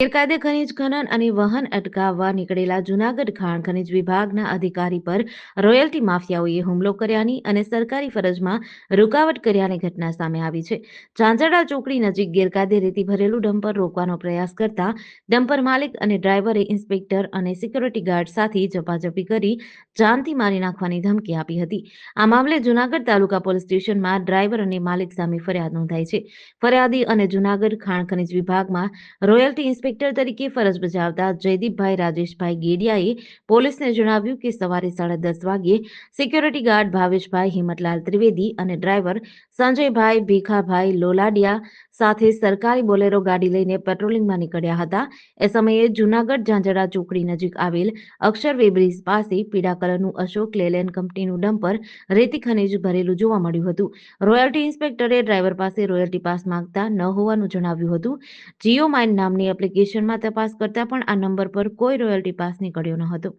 ગેરકાયદે ખનીજ ખનન અને વહન અટકાવવા નીકળેલા જૂનાગઢ ખાણ ખનીજ વિભાગના અધિકારી પર રોયલ્ટી માફિયાઓએ હુમલો કર્યાની અને સરકારી ફરજમાં રૂકાવટ કર્યાની ઘટના સામે આવી છે. ઝાંઝરડા ચોકડી નજીક ગેરકાયદે રેતી ભરેલું ડમ્પર રોકવાનો પ્રયાસ કરતા ડમ્પર માલિક અને ડ્રાઈવરે ઇન્સ્પેક્ટર અને સિક્યોરિટી ગાર્ડ સાથે ઝપાઝપી કરી જાનથી મારી નાખવાની ધમકી આપી હતી. આ મામલે જૂનાગઢ તાલુકા પોલીસ સ્ટેશનમાં ડ્રાઈવર અને માલિક સામે ફરિયાદ નોંધાઈ છે. ફરિયાદી અને જૂનાગઢ ખાણ ખનીજ વિભાગમાં રોયલ્ટી ઇન્સ્પેક્ટર તરીકે ફરજ બજાવતા જયદીપભાઈ, રાજેશભાઈ ગેડિયાએ પોલીસને જણાવ્યું કે સવારે સાડા દસ વાગ્યે સિક્યોરિટી ગાર્ડ ભાવેશભાઈ હિંમતલાલ ત્રિવેદી અને ડ્રાઈવર સંજયભાઈ ભીખાભાઈ લોલાડિયા સાથે સરકારી બોલેરો ગાડી લઈને પેટ્રોલિંગમાં નીકળ્યા હતા. એ સમયે જૂનાગઢ ઝાંઝડા ચોકડી નજીક આવેલ અક્ષર વેબ્રિજ પાસે પીળા કલરનું અશોક લેલેન્ડ કંપનીનું ડમ્પર, રેતી ખનીજ ભરેલું જોવા મળ્યું હતું. રોયલ્ટી ઇન્સ્પેક્ટરે ડ્રાઈવર પાસે રોયલ્ટી પાસ માંગતા ન હોવાનું જણાવ્યું હતું. જીઓ માઇન નામની એપ્લિકેશનમાં તપાસ કરતા પણ આ નંબર પર કોઈ રોયલ્ટી પાસ નીકળ્યો ન હતો.